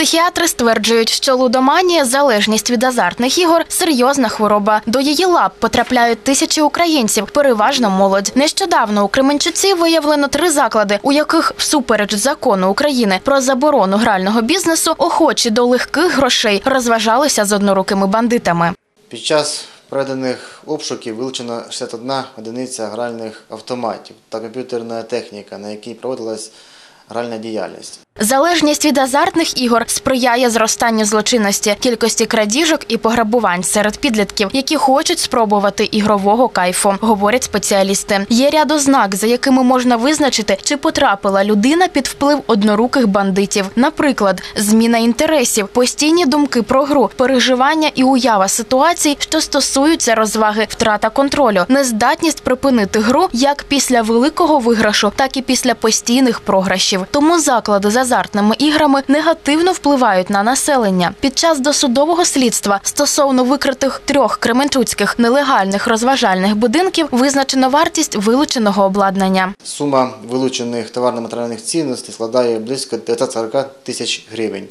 Психіатри стверджують, що лудоманія, залежність від азартних ігор серйозна хвороба. До її лап потрапляють тисячі українців, переважно молодь. Нещодавно у Кременчуці виявлено три заклади, у яких, всупереч закону України про заборону грального бізнесу, охочі до легких грошей розважалися з однорукими бандитами. Під час проведених обшуків вилучено 61 одиниця гральних автоматів та комп'ютерна техніка, на якій проводилась гральна діяльність. Залежність від азартних ігор сприяє зростанню злочинності, кількості крадіжок і пограбувань серед підлітків, які хочуть спробувати ігрового кайфу, говорять спеціалісти. Є ряд ознак, за якими можна визначити, чи потрапила людина під вплив одноруких бандитів. Наприклад, зміна інтересів, постійні думки про гру, переживання і уява ситуацій, що стосуються розваги, втрата контролю, нездатність припинити гру як після великого виграшу, так і після постійних програшів. Тому заклади з азартними іграми негативно впливають на населення. Під час досудового слідства стосовно викритих трьох кременчуцьких нелегальних розважальних будинків визначено вартість вилученого обладнання. Сума вилучених товарно-матеріальних цінностей складає близько 940 тисяч гривень.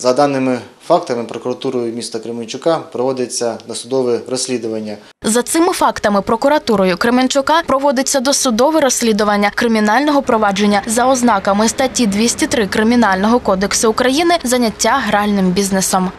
За даними фактами, прокуратурою міста Кременчука проводиться досудове розслідування. За цими фактами прокуратурою Кременчука проводиться досудове розслідування кримінального провадження за ознаками статті 203 Кримінального кодексу України заняття гральним бізнесом.